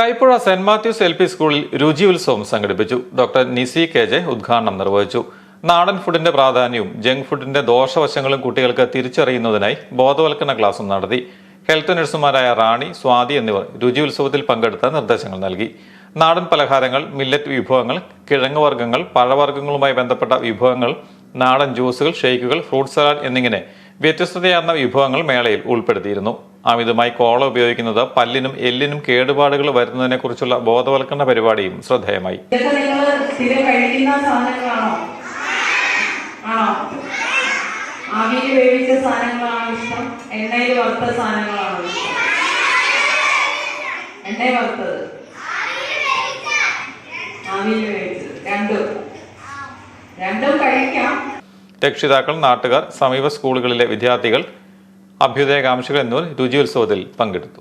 Kaipuzha Saint Matthew's L P സ്കൂളിൽ രുചി ഉത്സവം സംഘടിപ്പിച്ചു. ഡോക്ടർ നിസി കെ ജെ ഉദ്ഘാടനം നിർവഹിച്ചു. നാടൻ ഫുഡിന്റെ പ്രാധാന്യവും ജങ്ക് ഫുഡിന്റെ ദോഷവശങ്ങളും കുട്ടികൾക്ക് തിരിച്ചറിയുന്നതിനായി ബോധവൽക്കരണ ക്ലാസും നടത്തി. ഹെൽത്ത് നഴ്സുമാരായ റാണി സ്വാതി എന്നിവർ രുചി ഉത്സവത്തിൽ പങ്കെടുത്ത നിർദ്ദേശങ്ങൾ നൽകി. നാടൻ പലഹാരങ്ങൾ മില്ലറ്റ് വിഭവങ്ങൾ കിഴങ്ങ് വർഗങ്ങൾ പഴവർഗങ്ങളുമായി ബന്ധപ്പെട്ട വിഭവങ്ങൾ നാടൻ ജ്യൂസുകൾ ഷെയ്ക്കുകൾ ഫ്രൂട്ട് സലാഡ് എന്നിങ്ങനെ വ്യത്യസ്തതയാർന്ന വിഭവങ്ങൾ മേളയിൽ ഉൾപ്പെടുത്തിയിരുന്നു. അമിതമായി കോള ഉപയോഗിക്കുന്നത് പല്ലിനും എല്ലിനും കേടുപാടുകൾ വരുന്നതിനെ കുറിച്ചുള്ള ബോധവൽക്കരണ പരിപാടിയും ശ്രദ്ധേയമായി. സാധനങ്ങളാണോ? എണ്ണയിൽ സാധനങ്ങളാണോ രണ്ടും കഴിക്കാം. രക്ഷിതാക്കൾ നാട്ടുകാർ സമീപ സ്കൂളുകളിലെ വിദ്യാർത്ഥികൾ അഭ്യുദയകാംക്ഷികൾ എന്നിവർ രുചിയുത്സവത്തിൽ പങ്കെടുത്തു.